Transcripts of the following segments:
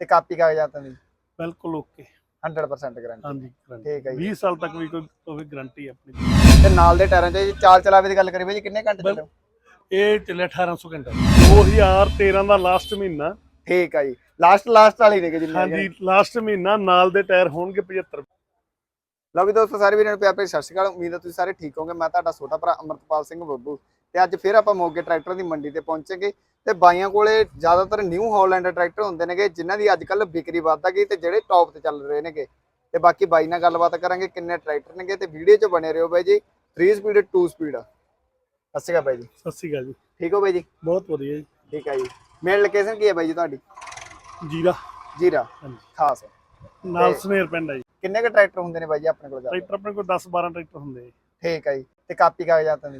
ਤੇ ਕਾਪੀ ਕਾਗਜ਼ਾਤਾਂ ਦੀ ਬਿਲਕੁਲ okay 100% guarantee ਹਾਂਜੀ ਠੀਕ ਹੈ ਜੀ। 20 ਸਾਲ ਤੱਕ ਵੀ ਕੋਈ ਹੋਵੇ ਗਾਰੰਟੀ ਆਪਣੀ। ਤੇ ਨਾਲ ਦੇ ਟਾਇਰਾਂ 'ਚ ਜੀ ਚਾਲ ਚਲਾਵੇ ਦੀ ਗੱਲ ਕਰੀਏ ਬਾਈ ਜੀ ਕਿੰਨੇ ਘੰਟੇ ਬਿਲ- ਚੱਲੇ ਇਹ ਚੱਲਿਆ 1800 ਘੰਟਾ। 2013 ਦਾ ਲਾਸਟ ਮਹੀਨਾ। ਠੀਕ ਆ ਜੀ। ਲਾਸਟ ਲਾਸਟ ਵਾਲੀ ਨੇ ਜਿੰਨੇ ਹਾਂਜੀ ਲਾਸਟ ਮਹੀਨਾ ਨਾਲ ਦੇ ਟਾਇਰ ਹੋਣਗੇ 75 ਲਓ ਵੀ ਦੋਸਤੋ ਸਾਰੇ ਵੀਰਾਂ ਨੂੰ ਪਿਆਰ ਭਰੀ ਸਤਿ ਸ਼੍ਰੀ ਅਕਾਲ। ਉਮੀਦ ਹੈ ਤੁਸੀਂ ਸਾਰੇ ਠੀਕ ਹੋਵੋਗੇ। ਮੈਂ ਤੁਹਾਡਾ ਛੋਟਾ ਭਰਾ ਅਮਰਤਪਾਲ ਸਿੰਘ ਬੱਬੂ। ਤੇ ਅੱਜ ਫਿਰ ਆਪਾਂ ਮੋਗੇ ਟਰੈਕਟਰ ਦੀ ਮੰਡੀ ਤੇ ਪਹੁੰਚेंगे ਤੇ ਬਾਈਆਂ ਕੋਲੇ ਜ਼ਿਆਦਾਤਰ ਨਿਊ ਹਾਲੈਂਡ ਟਰੈਕਟਰ ਹੁੰਦੇ ਨੇਗੇ ਜਿਨ੍ਹਾਂ ਦੀ ਅੱਜ ਕੱਲ ਵਿਕਰੀ ਵੱਧਦਾ ਗਈ ਤੇ ਜਿਹੜੇ ਟੌਪ ਤੇ ਚੱਲ ਰਹੇ ਨੇਗੇ। ਤੇ ਬਾਕੀ ਬਾਈ ਨਾਲ ਗੱਲਬਾਤ ਕਰਾਂਗੇ ਕਿੰਨੇ ਟਰੈਕਟਰ ਨੇਗੇ ਤੇ ਵੀਡੀਓ 'ਚ ਬਣੇ ਰਹੋ ਬਾਈ ਜੀ। 3 ਸਪੀਡ 2 ਸਪੀਡ ਸਤਿ ਸ਼੍ਰੀ ਅਕਾਲ ਬਾਈ ਜੀ। ਸਤਿ ਸ਼੍ਰੀ ਅਕਾਲ ਜੀ। ਠੀਕ ਹੋ ਬਾਈ ਜੀ? ਬਹੁਤ ਵਧੀਆ ਜੀ। ਠੀਕ ਹੈ ਜੀ। ਮੇਨ ਲੋਕੇਸ਼ਨ ਕੀ ਹੈ ਬਾਈ ਜੀ ਤੁਹਾਡੀ? ਜੀਰਾ। ਜੀਰਾ। ਖਾਸ। ਨਾਲ ਸਨੇਰ ਪਿੰਡ ਹੈ ਜੀ। ਕਿੰਨੇ ਕੁ ਟਰੈਕਟਰ ਹੁੰਦੇ ਨੇ ਬਾਈ ਜੀ ਆਪਣੇ ਕੋਲ ਜ਼ਿਆਦਾ? ਟਰੈਕਟਰ ਆਪਣੇ ਕੋਲ 10 12 ਟਰੈਕਟਰ ਹੁੰਦੇ ਜੀ ਠੀਕ ਹੈ ਜੀ। ਤੇ ਕਾਪੀ ਕਾਗਜ਼ਾਤਾਂ ਦੀ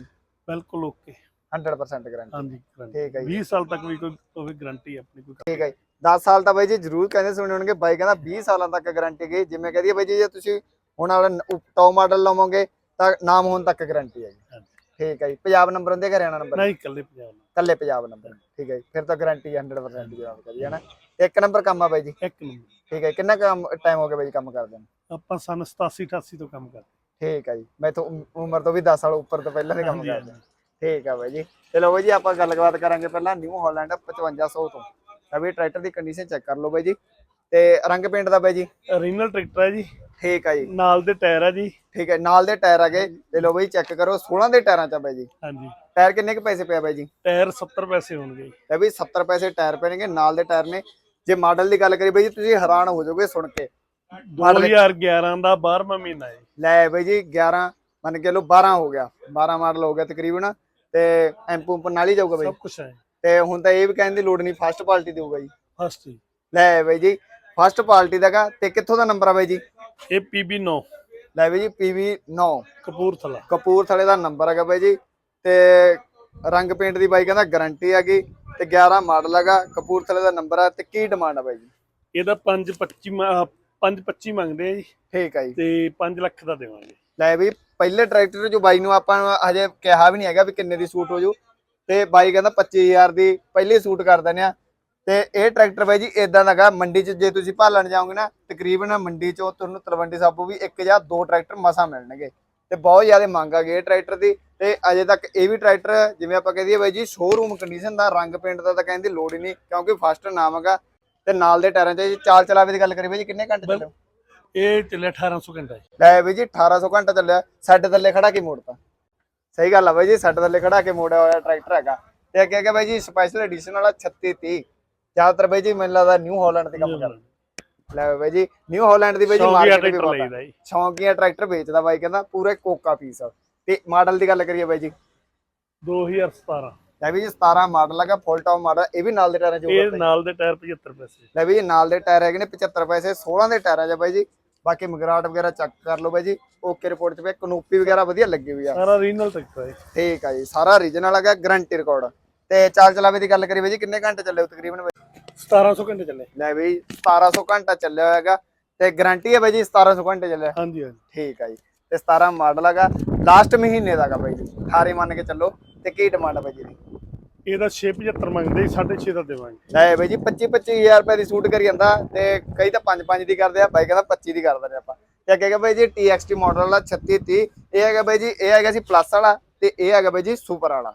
ਬਿਲਕੁਲ ਓਕੇ। 100% ਗਾਰੰਟੀ ਹਾਂਜੀ ਠੀਕ ਹੈ ਜੀ। 20 ਸਾਲ ਤੱਕ ਵੀ ਕੋਈ ਹੋਵੇ ਗਾਰੰਟੀ ਆਪਣੀ ਕੋਈ ਠੀਕ ਹੈ ਜੀ। 10 ਸਾਲ ਤਾਂ ਬਾਈ ਜੀ ਜ਼ਰੂਰ ਕਹਿੰਦੇ ਸੁਣੇ ਹੋਣਗੇ ਬਾਈ ਕਹਿੰਦਾ 20 ਸਾਲਾਂ ਤੱਕ ਗਾਰੰਟੀ ਗਈ ਜਿਵੇਂ ਕਹਦੀ ਬਾਈ ਜੀ ਜੇ ਤੁਸੀਂ ਹੁਣ ਵਾਲਾ ਟੌਪ ਮਾਡਲ ਲਵੋਗੇ ਤਾਂ ਨਾਮ ਹੋਣ ਤੱਕ ਗਾਰੰਟੀ ਹੈ ਜੀ ਹਾਂਜੀ। ਠੀਕ ਹੈ ਜੀ। ਪੰਜਾਬ ਨੰਬਰ ਹੁੰਦੇ ਹਰਿਆਣਾ ਨੰਬਰ ਨਹੀਂ ਇਕੱਲੇ ਪੰਜਾਬ ਨਾਲ ਕੱਲੇ ਪੰਜਾਬ ਨੰਬਰ ਠੀਕ ਹੈ ਜੀ। ਫਿਰ ਤਾਂ ਗਾਰੰਟੀ 100% ਜਵਾਬ ਕਰੀ ਹੈ ਨਾ ਇੱਕ ਨੰਬਰ ਕੰਮ ਆ ਬਾਈ ਜੀ। ਇੱਕ ਨੰਬਰ। ਠੀਕ ਹੈ ਕਿੰਨਾ ਕੰਮ ਟਾਈਮ ਹੋ ਗਿਆ ਬਾਈ ਜੀ ਕੰਮ ਕਰਦੇ ਨੂੰ? ਆਪਾਂ ਸਨ 87 88 ਤੋਂ ਕੰਮ ਕਰਦੇ। ਠੀਕ ਹੈ ਜੀ। ਮੈਂ ਤਾਂ ਉਮ- ਉਮਰ ਤੋਂ ਵੀ 10 ਸਾਲ ਉੱਪਰ ਤੋਂ ਪਹਿਲਾਂ ਦੇ ਕੰਮ ਹਾਂਜੀ, ਕਰਦੇ। ਠੀਕ ਆ ਬਾਈ ਜੀ। ਚਲੋ ਬਾਈ ਜੀ ਆਪਾਂ ਗੱਲਬਾਤ ਕਰਾਂਗੇ ਪਹਿਲਾਂ ਨਿਊ ਹਾਲੈਂਡ 5500 ਤੋਂ। ਆ ਵੀ ਟਰੈਕਟਰ ਦੀ ਕੰਡੀਸ਼ਨ ਚੈੱਕ ਕਰ ਲਓ ਬਾਈ ਜੀ। ਤੇ ਰੰਗ ਪੇਂਟ ਦਾ ਬਾਈ ਜੀ? ਓਰੀਜਨਲ ਟਰੈਕਟਰ ਹੈ ਜੀ। ਠੀਕ ਆ ਜੀ। ਨਾਲ ਦੇ ਟਾਇਰ ਹੈ ਜੀ। ਠੀਕ ਹੈ ਨਾਲ ਦੇ ਟਾਇਰ ਆਗੇ ਤੇ ਲਓ ਬਾਈ ਚੈੱਕ ਕਰੋ 16 ਦੇ ਟਾਇਰਾਂ ਚ ਆ ਬਾਈ ਜੀ। ਹਾਂਜੀ। ਟਾਇਰ ਕਿੰਨੇ ਕੁ ਪੈਸੇ ਪਿਆ ਬਾਈ ਜੀ? ਟਾਇਰ 70 ਪੈਸੇ ਹੋਣਗੇ ਜੀ। ਇਹ ਵੀ 70 ਪੈਸੇ ਟਾਇਰ ਪੈਣਗੇ ਨਾਲ ਦੇ ਟਾਇਰ ਨੇ। ਜੇ ਮਾਡਲ ਦੀ ਗੱਲ ਕਰੀ ਬਾਈ ਜੀ ਤੁਸੀਂ ਹੈਰਾਨ ਹੋ ਜਾਓਗੇ ਸੁਣ ਕੇ। Model- 2011 ਦਾ 12ਵਾਂ ਮਹੀਨਾ ਹੈ ਲੈ ਬਾਈ ਜੀ 11 ਮੰਨ ਕੇ ਲਓ 12 ਹੋ ਗਿਆ। 12 ਮਾਡਲ ਹੋ ਗਿਆ ਤਕਰੀਬਨ ਤੇ ਐਂਪੂ ਉੱਪਰ ਨਾਲ ਹੀ ਜਾਊਗਾ ਬਾਈ। ਸਭ ਕੁਝ ਹੈ। ਤੇ ਹੁਣ ਤਾਂ ਇਹ ਵੀ ਕਹਿਣ ਦੀ ਲੋੜ ਨਹੀਂ ਫਸਟ ਪਾਰਟੀ ਦੇਊਗਾ ਜੀ। ਫਸਟ ਜੀ। ਲੈ ਬਾਈ ਜੀ ਫਸਟ ਪਾਰਟੀ ਦਾਗਾ ਤੇ ਕਿੱਥੋਂ ਦਾ ਨੰਬਰ ਆ ਬਾਈ ਜੀ? ਇਹ PB9 ਲੈ ਬਾਈ ਜੀ PV 9 ਕਪੂਰਥਲਾ। ਕਪੂਰਥਲੇ ਦਾ ਨੰਬਰ ਹੈਗਾ ਬਾਈ ਜੀ ਤੇ ਰੰਗ ਪੇਂਟ ਦੀ ਬਾਈ ਕਹਿੰਦਾ ਗਾਰੰਟੀ ਹੈਗੀ। ਤੇ 11 ਮਾਡਲ ਹੈਗਾ ਕਪੂਰਥਲੇ ਦਾ ਨੰਬਰ ਆ ਤੇ ਕੀ ਡਿਮਾਂਡ ਆ ਬਾਈ ਜੀ? ਇਹਦਾ 525 525 ਮੰਗਦੇ ਆ ਜੀ। ਠੀਕ ਆ ਜੀ। ਤੇ 5 ਲੱਖ ਦਾ ਦੇਵਾਂਗੇ। ਲੈ ਬਈ ਪਹਿਲੇ ਟਰੈਕਟਰ ਜੋ ਬਾਈ ਨੂੰ ਆਪਾਂ ਹਜੇ ਕਿਹਾ ਵੀ ਨਹੀਂ ਹੈਗਾ ਵੀ ਕਿੰਨੇ ਦੀ ਸੂਟ ਹੋ ਜੂ। ਤੇ ਬਾਈ ਕਹਿੰਦਾ 25000 ਦੀ ਪਹਿਲੀ ਸੂਟ ਕਰ ਦਿੰਦੇ ਆ। ਤੇ ਇਹ ਟਰੈਕਟਰ ਬਾਈ ਜੀ ਇਦਾਂ ਦਾਗਾ ਮੰਡੀ 'ਚ ਜੇ ਤੁਸੀਂ ਭਾਲਣ ਜਾਓਗੇ ਨਾ ਤਕਰੀਬਨ ਮੰਡੀ 'ਚੋਂ ਤੁਹਾਨੂੰ ਤਲਵੰਡੀ ਸਾਬੂ ਵੀ ਇੱਕ ਜਾਂ ਦੋ ਟਰੈਕਟਰ ਮਸਾ ਮਿਲਣਗੇ। ਤੇ ਬਹੁਤ ਜ਼ਿਆਦਾ ਮੰਗ ਆ ਗਈ ਟਰੈਕਟਰ ਦੀ ਤੇ ਅਜੇ ਤੱਕ ਇਹ ਵੀ ਟਰੈਕਟਰ ਜਿਵੇਂ ਆਪਾਂ ਕਹਦੇ ਬਾਈ ਜੀ ਸ਼ੋਰੂਮ ਕੰਡੀਸ਼ਨ ਦਾ ਰੰਗ ਪੇਂਟ ਦਾ ਤਾਂ ਕਹਿੰਦੀ ਲੋੜ ਹੀ ਨਹੀਂ ਕਿਉਂਕਿ ਫਸਟ ਨਾਮ ਹੈਗਾ ਤੇ ਨਾਲ ਦੇ ਟਾਇਰਾਂ 'ਚ ਚਾਲ ਚਲਾਵੇ ਦੀ ਗੱਲ ਕਰੀ ਬਾਈ ਜੀ ਕਿੰਨੇ ਘੰਟੇ ਬਿਲ- ਚੱਲੇ ਇਹ ਚੱਲਿਆ 1800 ਘੰਟਾ ਜੀ। ਲੈ ਬਈ ਜੀ 1800 ਘੰਟਾ ਚੱਲਿਆ ਸਾਡੇ ਥੱਲੇ ਖੜਾ ਕੇ ਮੋੜਤਾ ਸਹੀ ਗੱਲ ਆ ਬਾਈ ਜੀ ਸਾਡੇ ਥੱਲੇ ਖੜਾ ਕੇ ਮੋੜਿਆ ਹੋਇਆ ਟਰੈਕਟਰ ਹੈਗਾ। ਤੇ ਅੱਗੇ ਅੱਗੇ ਬਾਈ ਜੀ ਸਪੈਸ਼ਲ ਐਡੀਸ਼ਨ ਵਾਲਾ 3630 ਜ਼ਿਆਦਾਤਰ ਬਾਈ ਜੀ ਮੈਨੂੰ ਲੱਗਦਾ ਨਿਊ ਹਾਲੈਂਡ ਤੇ ਕੰਮ ਕਰਦਾ। ਲੈ ਬਾਈ ਜੀ ਨਿਊ ਹਾਲੈਂਡ ਦੀ ਬਾਈ ਜੀ ਮਾਰਕੀਟ ਵੀ ਪਤਾ ਸ਼ੌਂਕੀਆ ਟਰੈਕਟਰ ਵੇਚਦਾ ਬਾਈ ਕਹਿੰਦਾ ਪੂਰੇ ਕੋਕਾ ਪੀਸ ਤੇ ਮਾਡਲ ਦੀ ਗੱਲ ਕਰੀਏ ਬਾਈ ਜੀ। 2017 ਲੈ ਵੀ ਜੀ 17 ਮਾਡਲ ਹੈਗਾ ਫੁੱਲ ਟਾਪ ਮਾਡਲ ਇਹ ਵੀ ਨਾਲ ਦੇ ਟਾਇਰਾਂ ਚ ਇਹ ਨਾਲ ਦੇ ਟਾਇਰ 75 ਪੈਸੇ। ਲੈ ਵੀ ਜੀ ਨਾਲ ਦੇ ਟਾਇਰ ਹੈਗੇ ਨੇ 75 ਪੈਸੇ 16 ਦੇ ਟਾਇਰ ਜਾ ਬਾਈ ਜੀ। ਬਾਕੀ ਮਗਰਾਟ ਵਗੈਰਾ ਚੈੱਕ ਕਰ ਲਓ ਬਾਈ ਜੀ। ਓਕੇ ਰਿਪੋਰਟ ਚ ਵੀ ਕਨੂਪੀ ਵਗੈਰਾ ਵਧੀਆ ਲੱਗੀ ਹੋਈ ਆ। ਸਾਰਾ ਓਰੀਜਨਲ ਟਰੈਕਟਰ ਹੈ ਠੀਕ ਆ ਜੀ ਸਾਰਾ ਰੀਜਨਲ ਹੈਗਾ ਗਾਰੰਟੀ ਰਿਕਾਰਡ ਤੇ ਚਾਲ ਚਲਾਵੇ ਦੀ ਗੱਲ ਕਰੀਏ ਬਾਈ ਜੀ ਕਿੰਨੇ ਘੰਟੇ ਚੱਲੇ ਤਕਰੀਬਨ? 1700 ਘੰਟੇ ਚੱਲੇ। ਲੈ ਬਈ 1700 ਘੰਟਾ ਚੱਲਿਆ ਹੋਇਆ ਹੈਗਾ ਤੇ ਗਾਰੰਟੀ ਹੈ ਬਾਈ ਜੀ 1700 ਘੰਟੇ ਚੱਲਿਆ। ਹਾਂਜੀ ਹਾਂਜੀ। ਠੀਕ ਆ ਜੀ। ਤੇ 17 ਮਾਡਲ ਹੈਗਾ। ਲਾਸਟ ਮਹੀਨੇ ਦਾ ਹੈਗਾ ਬਾਈ ਜੀ। 18 ਮੰਨ ਕੇ ਚੱਲੋ। ਤੇ ਕੀ ਡਿਮਾਂਡ ਹੈ ਬਾਈ ਜੀ ਇਹਦਾ? 675 ਮੰਗਦੇ ਜੀ 6.5 ਦਾ ਦੇਵਾਂਗੇ। ਲੈ ਬਾਈ ਜੀ 25 25000 ਰੁਪਏ ਦੀ ਸੂਟ ਕਰੀ ਜਾਂਦਾ ਤੇ ਕਈ ਤਾਂ 5 5 ਦੀ ਕਰਦੇ ਆ ਬਾਈ ਕਹਿੰਦਾ 25 ਦੀ ਕਰ ਦਿੰਦੇ ਆਪਾਂ। ਤੇ ਅੱਗੇ ਹੈਗਾ ਬਾਈ ਜੀ TXT ਮਾਡਲ ਵਾਲਾ 3630 ਇਹ ਹੈਗਾ ਬਾਈ ਜੀ ਇਹ ਹੈਗਾ ਸੀ ਪਲੱਸ ਵਾਲਾ ਤੇ ਇਹ ਹੈਗਾ ਬਾਈ ਜੀ ਸੁਪਰ ਵਾਲਾ।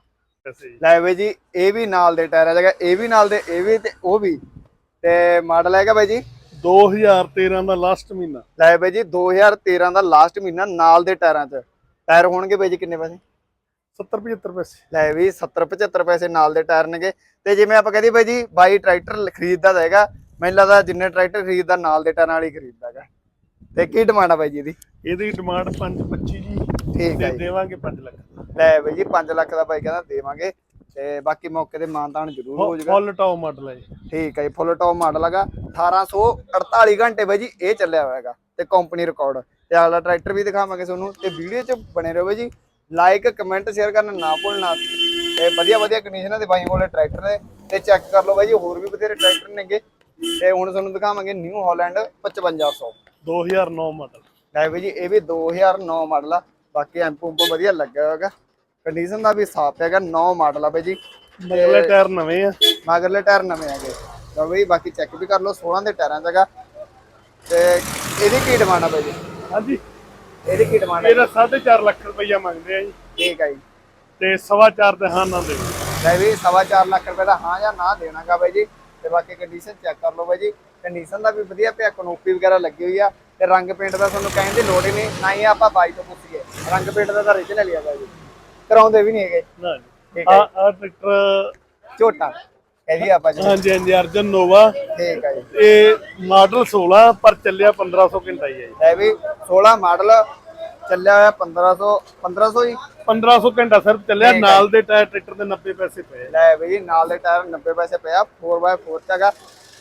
ਲੈ ਬਾਈ ਜੀ ਇਹ ਵੀ ਨਾਲ ਦੇ ਟਾਇਰ ਹੈਗਾ ਇਹ ਵੀ ਨਾਲ ਦੇ ਇਹ ਵੀ ਤੇ ਉਹ ਵੀ। ਤੇ ਮਾਡਲ ਹੈਗਾ ਬਾਈ ਜੀ? 2013 ਦਾ ਲਾਸਟ ਮਹੀਨਾ। ਲੈ ਬਾਈ ਜੀ 2013 ਦਾ ਲਾਸਟ ਮਹੀਨਾ ਨਾਲ ਦੇ ਟਾਇਰਾਂ 'ਚ। ਟਾਇਰ ਹੋਣਗੇ ਬਾਈ ਜੀ ਕਿੰਨੇ ਪੈਸੇ? 70 75 ਪੈਸੇ। ਲੈ ਵੀ 70 75 ਪੈਸੇ ਨਾਲ ਦੇ ਟਾਇਰ ਨੇਗੇ। ਤੇ ਜਿਵੇਂ ਆਪਾਂ ਕਹਦੇ ਬਾਈ ਜੀ ਬਾਈ ਟਰੈਕਟਰ ਖਰੀਦਦਾ ਹੈਗਾ। ਮੈਨੂੰ ਲੱਗਦਾ ਜਿੰਨੇ ਟਰੈਕਟਰ ਖਰੀਦਦਾ ਨਾਲ ਦੇ ਟਾਇਰਾਂ ਵਾਲੀ ਖਰੀਦਦਾ ਹੈਗਾ। ਤੇ ਕੀ ਡਿਮਾਂਡ ਆ ਬਾਈ ਜੀ ਦੀ ਇਹਦੀ ਡਿਮਾਂਡ 525 ਜੀ। ਠੀਕ ਤੇ ਹੈ ਜੀ। ਦੇਵਾਂਗੇ 5 ਲੱਖ। ਲੈ ਬਾਈ ਜੀ 5 ਲੱਖ ਦਾ ਬਾਈ ਕਹਿੰਦਾ ਦੇਵਾਂਗੇ। ਤੇ ਬਾਕੀ ਮੌਕੇ ਤੇ ਮਾਨਤਾਨ ਜ਼ਰੂਰ ਹੋ ਜਾਊਗਾ ਫੁੱਲ ਟਾਪ ਮਾਡਲ ਹੈ ਜੀ। ਠੀਕ ਹੈ ਜੀ ਫੁੱਲ ਟੌਪ ਮਾਡਲ ਹੈਗਾ। 1848 ਘੰਟੇ ਬਾਈ ਜੀ ਇਹ ਚੱਲਿਆ ਹੋਇਆ ਹੈਗਾ। ਤੇ ਕੰਪਨੀ ਰਿਕਾਰਡ ਤੇ ਅਗਲਾ ਟਰੈਕਟਰ ਵੀ ਦਿਖਾਵਾਂਗੇ ਤੁਹਾਨੂੰ। ਤੇ ਵੀਡੀਓ 'ਚ ਬਣੇ ਰਹੋ ਬਾਈ ਜੀ। ਲਾਈਕ ਕਮੈਂਟ ਸ਼ੇਅਰ ਕਰਨਾ ਨਾ ਭੁੱਲਣਾ। ਤੇ ਵਧੀਆ ਵਧੀਆ ਕੰਡੀਸ਼ਨਾਂ ਦੇ ਬਾਈ ਕੋਲੇ ਟਰੈਕਟਰ ਨੇ। ਤੇ ਚੈੱਕ ਕਰ ਲਓ ਬਾਈ ਜੀ ਹੋਰ ਵੀ ਬਥੇਰੇ ਟਰੈਕਟਰ ਨੇਗੇ। ਤੇ ਹੁਣ ਤੁਹਾਨੂੰ ਦਿਖਾਵਾਂਗੇ ਨਿਊ ਹਾਲੈਂਡ 5500 2009 ਮਾਡਲ। ਲੈ ਬਾਈ ਜੀ ਇਹ ਵੀ 2009 ਮਾਡਲ ਆ। ਬਾਕੀ ਐਂਪੂ ਉੱਪਰ ਵਧੀਆ ਲੱਗਿਆ ਹੋਇਆ ਕੰਡੀਸ਼ਨ ਦਾ ਵੀ ਸਾਫ਼ ਹੈਗਾ 9 ਮਾਡਲ ਆ ਬਾਈ ਜੀ। ਮਗਲੇ ਟਾਇਰ ਨਵੇਂ ਆ। ਮਗਰਲੇ ਟਾਇਰ ਨਵੇਂ ਹੈਗੇ। ਲਓ ਬਈ ਬਾਕੀ ਚੈੱਕ ਵੀ ਕਰ ਲਓ 16 ਦੇ ਟਾਇਰਾਂ ਦਾ ਹੈਗਾ ਤੇ ਇਹਦੀ ਕੀ ਡਿਮਾਂਡ ਆ ਬਾਈ ਜੀ? ਹਾਂਜੀ। ਇਹਦੀ ਕੀ ਡਿਮਾਂਡ ਹੈ ਇਹਦਾ 4.5 ਲੱਖ ਰੁਪਈਆ ਮੰਗਦੇ ਆ ਜੀ। ਠੀਕ ਹੈ ਜੀ। ਤੇ ਸਵਾ ਚਾਰ ਤੇ ਹਾਂ ਨਾ ਦੇ। ਲੈ ਵੀ ਸਵਾ ਚਾਰ ਲੱਖ ਰੁਪਏ ਦਾ ਹਾਂ ਜਾਂ ਨਾ ਦੇਣਾਗਾ ਬਾਈ ਜੀ। ਤੇ ਬਾਕੀ ਕੰਡੀਸ਼ਨ ਚੈੱਕ ਕਰ ਲਓ ਬਾਈ ਜੀ। ਕੰਡੀਸ਼ਨ ਦਾ ਵੀ ਵਧੀਆ ਪਿਆ ਕਨੋਪੀ ਵਗੈਰਾ ਲੱਗੀ ਹੋਈ ਆ ਤੇ ਰੰਗ ਪੇਂਟ ਦਾ ਤੁਹਾਨੂੰ ਕਹਿਣ ਦੀ ਲੋੜ ਹੀ ਨਹੀਂ ਨਾ ਹੀ ਆਪਾਂ ਬਾਈ ਤੋਂ ਪੁੱਛੀਏ। ਰੰਗ ਪੇਂਟ ਦਾ ਤਾਂ original ਹੀ ਆ ਬਾਈ ਜੀ। ਕਰਾਉਂਦੇ ਵੀ ਨਹੀਂ ਹੈਗੇ। ਨਾ ਠੀਕ ਹੈ ਆ ਆ ਟਰੈਕਟਰ ਝੋਟਾ ਇਹਦੀ ਆਪਾਂ ਜੀ। ਹਾਂਜੀ ਹਾਂਜੀ ਅਰਜਨ ਨੋਵਾ। ਠੀਕ ਹੈ ਜੀ। ਇਹ ਮਾਡਲ 16 ਪਰ ਚੱਲਿਆ 1500 ਘੰਟਾ ਹੀ ਹੈ ਜੀ। ਲੈ ਵੀ 16 ਮਾਡਲ ਚੱਲਿਆ ਹੋਇਆ 1500 1500 ਜੀ? 1500 ਘੰਟਾ ਸਿਰਫ ਚੱਲਿਆ ਠੀਕ ਹੈ। ਨਾਲ ਦੇ ਟਾਇਰ ਟਰੈਕਟਰ ਦੇ 90 ਪੈਸੇ ਪਏ ਲੈ ਬਈ ਨਾਲ ਦੇ ਟਾਇਰ 90 ਪੈਸੇ ਪਿਆ 4x4 ਚ ਹੈਗਾ।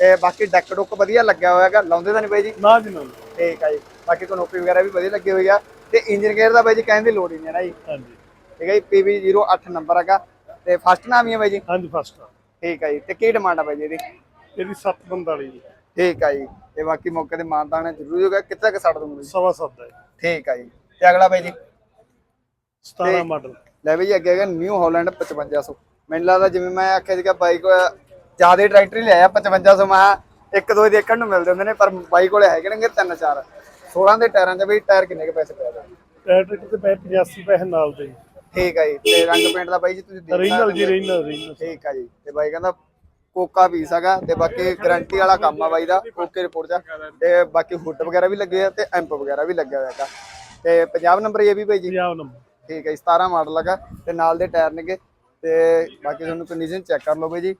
ਤੇ ਬਾਕੀ ਡੈਕ ਡੁੱਕ ਵਧੀਆ ਲੱਗਿਆ ਹੋਇਆ ਹੈਗਾ। ਲਾਉਂਦੇ ਤਾਂ ਨਹੀਂ ਬਾਈ ਜੀ? ਨਾ ਜੀ ਨਾ ਠੀਕ ਹੈ ਜੀ। ਬਾਕੀ ਕਨੋਪੀ ਵਗੈਰਾ ਵੀ ਵਧੀਆ ਲੱਗੀ ਹੋਈ ਆ। ਤੇ ਇੰਜਨ ਗੇਅਰ ਦਾ ਬਾਈ ਜੀ ਕਹਿਣ ਦੀ ਲੋੜ ਹੀ ਨਹੀਂ ਹੈ ਨਾ ਜੀ। ਹਾਂਜੀ। ਠੀਕ ਹੈ ਜੀ PB08 ਨੰਬਰ ਹੈਗਾ। ਤੇ ਫਸਟ ਨਾਮ ਹੀ ਹੈ ਬਾਈ ਜੀ? ਹਾਂਜੀ ਫਸਟ ਠੀਕ ਹੈ ਜੀ। ਤੇ ਕੀ ਡਿਮਾਂਡ ਆ ਬਾਈ ਜੀ ਇਹਦੀ? ਇਹਦੀ 745 ਜੀ। ਠੀਕ ਹੈ ਜੀ। ਤੇ ਬਾਕੀ ਮੌਕੇ ਤੇ ਮਾਨਤਾਨ ਜ਼ਰੂਰ ਹੋਗਾ ਕਿੱਥੇ ਤੱਕ ਛੱਡ ਦੂੰਗਾ ਸਵਾ ਸੱਤ ਹੈ। ਠੀਕ ਹੈ ਜੀ। ਤੇ ਅਗਲਾ ਬਾਈ ਜੀ। 17 ਮਾਡਲ ਲੈ ਬਈ ਅੱਗੇ ਹੈਗਾ ਨਿਊ ਹਾਲੈਂਡ 5500 ਮੈਨੂੰ ਲੱਗਦਾ ਜਿਵੇਂ ਮੈਂ ਆਖਿਆ ਸੀਗਾ ਬਾਈ ਕੋਲ ਜ਼ਿਆਦਾ ਟਰੈਕਟਰ ਹੀ ਲਿਆਇਆ 5500 ਮੈਂ ਇੱਕ ਦੋ ਹੀ ਦੇਖਣ ਨੂੰ ਮਿਲਦੇ ਹੁੰਦੇ ਨੇ ਪਰ ਬਾਈ ਕੋਲੇ ਹੈਗੇ ਨੇ ਤਿੰਨ ਚਾਰ। 16 ਦੇ ਟਾਇਰਾਂ 'ਚ ਬਈ ਟਾਇਰ ਕਿੰਨੇ ਕੁ ਪੈਸੇ ਪੈ ਟਰੈਕਟਰ ਤੇ ਪਏ 85 ਪੈਸੇ ਨਾਲ ਦੇ। ਠੀਕ ਹੈ ਜੀ ਤੇ ਰੰਗ ਪੇਂਟ ਦਾ ਬਾਈ ਜੀ ਤੁਸੀਂ ਦੇਖ ਰੀਨਲ ਜੀ। ਰੀਨਲ ਰੀਨਲ ਠੀਕ ਹੈ ਜੀ ਤੇ ਬਾਈ ਕਹਿੰਦਾ ਕੋਕਾ ਪੀਸ ਹੈਗਾ ਤੇ ਬਾਕੀ ਗਾਰੰਟੀ ਵਾਲਾ ਕੰਮ ਆ ਬਾਈ ਦਾ ਓਕੇ ਰਿਪੋਰਟ ਚ। ਤੇ ਬਾਕੀ ਹੁੱਡ ਵਗੈਰਾ ਵੀ ਲੱਗੇ ਆ ਤੇ ਐਂਪ ਵਗੈਰਾ ਵੀ ਲੱਗਿਆ ਹੋਇਆ ਹੈਗਾ। ਤੇ ਪੰਜਾਬ ਨੰਬਰ ਇਹ ਵੀ ਬਾਈ ਜੀ? ਪੰਜਾਬ ਨੰਬਰ। ਠੀਕ ਹੈ ਜੀ, 17 ਮਾਡਲ ਹੈਗਾ ਤੇ ਨਾਲ ਦੇ ਟਾਇਰ ਨੇਗੇ ਤੇ ਬਾਕੀ ਤੁਹਾਨੂੰ ਕੰਡੀਸ਼ਨ ਚੈੱਕ ਕਰ ਲਓ ਬਾਈ ਜੀ।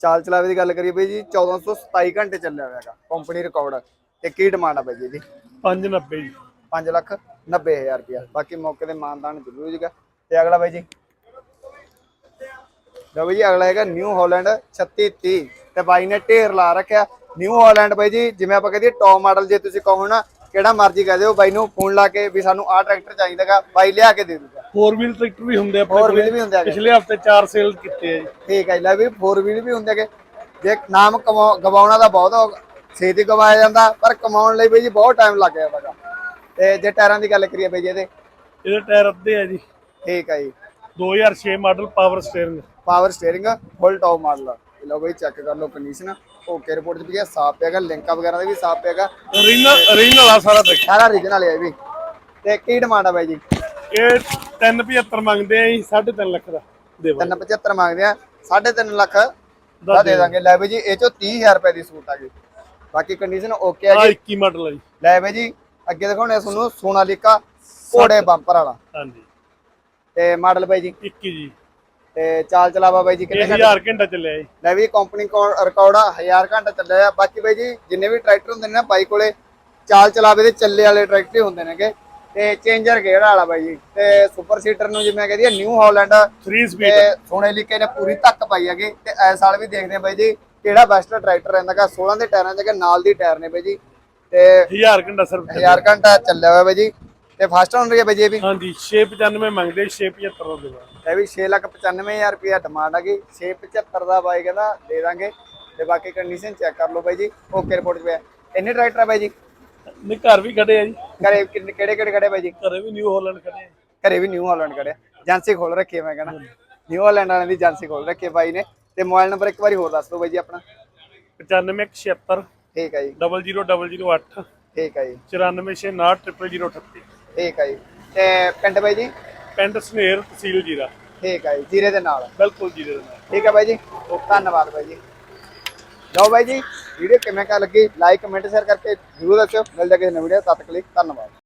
ਚਾਲ ਚਲਾਵੇ ਦੀ ਗੱਲ ਕਰੀਏ ਬਾਈ ਜੀ 1427 ਘੰਟੇ ਚੱਲਿਆ ਹੋਇਆ ਹੈਗਾ ਕੰਪਨੀ ਰਿਕਾਰਡ ਤੇ ਕੀ ਡਿਮਾਂਡ ਆ ਬਾਈ ਜੀ ਇਹਦੀ? 590 ਜੀ। 5 ਲੱਖ 90 ਹਜ਼ਾਰ ਰੁਪਇਆ। ਬਾਕੀ ਮੌਕੇ ਤੇ ਮਾਨਦਾਨ ਜ਼ਰੂਰ ਹੋ ਜਾਏਗਾ ਤੇ ਅਗਲਾ ਬਾਈ ਜੀ। ਲਓ ਬਾਈ ਜੀ ਅਗਲਾ ਹੈਗਾ ਨਿਊ ਹਾਲੈਂਡ 3630 ਤੇ ਬਾਈ ਨੇ ਢੇਰ ਲਾ ਰੱਖਿਆ। ਨਿਊ ਹਾਲੈਂਡ ਬਾਈ ਜੀ ਜਿਵੇਂ ਆਪਾਂ ਕਹਦੇ ਟੌਪ ਮਾਡਲ ਜੇ ਤੁਸੀਂ ਕਹੋ ਨਾ ਕਿਹੜਾ ਮਰਜ਼ੀ ਕਹਿ ਦਿਓ ਬਾਈ ਨੂੰ ਫੋਨ ਲਾ ਕੇ ਵੀ ਸਾਨੂੰ ਆਹ ਟਰੈਕਟਰ ਚਾਹੀਦਾਗਾ ਬਾਈ ਲਿਆ ਕੇ ਦੇ ਦੂਗਾ। ਫੋਰ ਵੀਲ ਟਰੈਕਟਰ ਵੀ ਹੁੰਦੇ ਆਪਣੇ ਹੋਰ ਕੋਲੇ। ਵੀਲ ਵੀ ਹੁੰਦੇ ਹੈਗੇ। ਪਿਛਲੇ ਹਫ਼ਤੇ 4 ਸੇਲ ਕੀਤੇ ਆ ਜੀ। ਠੀਕ ਹੈ ਲੈ ਵੀ 4 ਵੀਲ ਵੀ ਹੁੰਦੇ ਹੈਗੇ। ਜੇ ਨਾਮ ਗਵਾਉਣਾ ਦਾ ਬਹੁਤ ਔ- ਛੇਤੀ ਗਵਾਇਆ ਜਾਂਦਾ ਪਰ ਕਮਾਉਣ ਲਈ ਬਈ ਜੀ ਬਹੁਤ ਟਾਈਮ ਲੱਗ ਜਾਂਦਾ ਹੈਗਾ। ਤੇ ਜੇ ਟਾਇਰਾਂ ਦੀ ਗੱਲ ਕਰੀਏ ਬਈ ਜੀ ਇਹਦੇ। ਇਹਦੇ ਟਾਇਰ ਅੱਧੇ ਆ ਜੀ। ਠੀਕ ਹੈ ਜੀ। 2006 model power steering power steering full top model ਲਓ ਬਈ ਚੈੱਕ ਕਰ ਲਓ ਕੰਡੀਸ਼ਨ ਓਕੇ ਰਿਪੋਰਟ ਚ ਵੀ ਹੈ ਸਾਫ਼ ਪਿਆਗਾ ਲਿੰਕਾਂ ਵਗੈਰਾ ਦਾ ਵੀ ਸਾਫ਼ ਪਿਆਗਾ ਰੀਨਲ ਰੀਨਲ ਆ ਸਾਰਾ ਟਰੈਕਟਰ ਸਾਰਾ ਓਰੀਜਨਲ ਹੈ ਵੀ। ਤੇ ਕੀ ਡਿਮਾਂਡ ਆ ਬਾਈ ਜੀ? ਇਹ 375 ਮੰਗਦੇ ਆ ਜੀ 3.5 ਲੱਖ ਦਾ। ਦੇਵਾ 375 ਮੰਗਦੇ ਆ 3.5 ਲੱਖ ਦਾ ਦੇ ਦਾਂਗੇ। ਲੈ ਬਈ ਜੀ ਇਹ ਚੋਂ 30000 ਰੁਪਏ ਦੀ ਸੂਟ ਆ ਗਈ। ਬਾਕੀ ਕੰਡੀਸ਼ਨ ਓਕੇ ਆ ਜੀ। 21 ਮਾਡਲ ਆ ਜੀ। ਲੈ ਬਈ ਜੀ ਅੱਗੇ ਦਿਖਾਉਣੇ ਤੁਹਾਨੂੰ ਸੋਨਾਲੀਕਾ ਘੋੜੇ ਬੰਪਰ ਵਾਲਾ। ਹਾਂਜੀ। ਤੇ ਮਾਡਲ ਬਾਈ ਜੀ? 21 ਜੀ। ਤੇ ਚਾਲ ਚਲਾਵਾ ਬਾਈ ਜੀ ਕਿੰਨੇ ਇਹ ਘੰਟੇ 1000 ਘੰਟਾ ਚੱਲਿਆ ਜੀ। ਲੈ ਵੀ ਕੰਪਨੀ ਰਿਕਾਰਡ ਆ 1000 ਘੰਟਾ ਚੱਲਿਆ ਆ। ਬਾਕੀ ਬਾਈ ਜੀ ਜਿੰਨੇ ਵੀ ਟਰੈਕਟਰ ਹੁੰਦੇ ਨੇ ਨਾ ਬਾਈ ਕੋਲੇ ਚਾਲ ਚਲਾਵੇ ਦੇ ਚੱਲੇ ਵਾਲੇ ਟਰੈਕਟਰ ਹੁੰਦੇ ਨੇਗੇ। ਤੇ ਚੇਂਜਰ ਗੇਅਰ ਵਾਲਾ ਬਾਈ ਜੀ। ਤੇ ਸੁਪਰ ਸੀਟਰ ਨੂੰ ਜਿਵੇਂ ਕਹਦੀ ਨਿਊ ਹਾਲੈਂਡ 3 ਸਪੀਡ ਸੋਨੇ ਲਿਕੇ ਨੇ ਪੂਰੀ ਧੱਕ ਪਾਈ ਹੈਗੀ। ਤੇ ਇਸ ਸਾਲ ਵੀ ਦੇਖਦੇ ਆ ਬਾਈ ਜੀ ਕਿਹੜਾ ਬੈਸਟ ਟਰੈਕਟਰ ਰਹਿੰਦਾਗਾ 16 ਦੇ ਟਾਇਰਾਂ ਚ ਨਾਲ ਦੀ ਟਾਇਰ ਨੇ ਬਾਈ ਜੀ। ਤੇ 1000 ਘੰਟਾ ਸਿਰਫ ਚੱਲਿਆ। 1000 ਘੰਟਾ ਚੱਲਿਆ ਹੋਇਆ ਬਾਈ ਜੀ। ਤੇ ਫਸਟ ਓਨਰ ਹੈ ਬਾਈ ਜੀ ਇਹ ਵੀ। ਹਾਂਜੀ 695 ਮੰਗਦੇ 675 ਦਾ ਦੇਵਾ ਇਹ ਵੀ 695000 ਰੁਪਇਆ ਡਿਮਾਂਡ ਹੈਗੀ 675 ਦਾ ਬਾਈ ਕਹਿੰਦਾ ਦੇ ਦਾਂਗੇ। ਤੇ ਬਾਕੀ ਕੰਡੀਸ਼ਨ ਚੈੱਕ ਕਰ ਲਓ ਬਾਈ ਜੀ। ਓਕੇ ਰਿਪੋਰਟ 'ਚ ਪਿਆ। ਇੰਨੇ ਟਰੈਕਟਰ ਆ ਬਾਈ ਜੀ? ਨਹੀਂ ਘਰ ਵੀ ਖੜੇ ਆ ਜੀ। ਘਰੇ ਕਿੰਨੇ- ਕਿਹੜੇ ਕਿਹੜੇ ਖੜੇ ਬਾਈ ਜੀ? ਘਰੇ ਵੀ ਨਿਊ ਹਾਲੈਂਡ ਖੜੇ ਆ। ਘਰੇ ਵੀ ਨਿਊ ਹਾਲੈਂਡ ਖੜੇ ਏਜੰਸੀ ਖੋਲ ਰੱਖੀ ਹੈ ਮੈਂ ਕਹਿੰਦਾ। ਨਿਊ ਹਾਲੈਂਡ ਵਾਲਿਆਂ ਦੀ ਏਜੰਸੀ ਖੋਲ ਰੱਖੀ ਹੈ ਬਾਈ ਨੇ। ਤੇ ਮੋਬਾਈਲ ਨੰਬਰ ਇੱਕ ਵਾਰੀ ਹੋਰ ਦੱਸ ਦਿਓ ਬਾਈ ਜੀ ਆਪਣਾ। 9576 ਠੀਕ ਹੈ ਜੀ। 00008 ਠੀਕ ਹੈ ਜੀ। 9469 ਠੀਕ ਹੈ ਜੀ। ਤੇ ਪਿੰਡ ਬਾਈ ਜੀ? ਪਿੰਡ ਸਨੇਰ ਤਹਿਸੀਲ ਜੀਰਾ। ਠੀਕ ਹੈ ਜੀ ਜੀਰੇ ਦੇ ਨਾਲ। ਬਿਲਕੁਲ ਜੀਰੇ ਦੇ ਨਾਲ। ਠੀਕ ਹੈ ਬਾਈ ਜੀ ਧੰਨਵਾਦ ਬਾਈ ਜੀ। ਲਓ ਬਾਈ ਜੀ ਵੀਡੀਓ ਕਿਵੇਂ ਕਾ ਲੱਗੀ ਲਾਈਕ ਕਮੈਂਟ ਸ਼ੇਅਰ ਕਰਕੇ ਜ਼ਰੂਰ ਦੱਸਿਓ। ਮਿਲਦੇ ਕਿਸੇ ਨਵੀਂ ਵੀਡੀਓ ਤਦ ਤੱਕ ਲਈ ਧੰਨਵਾਦ।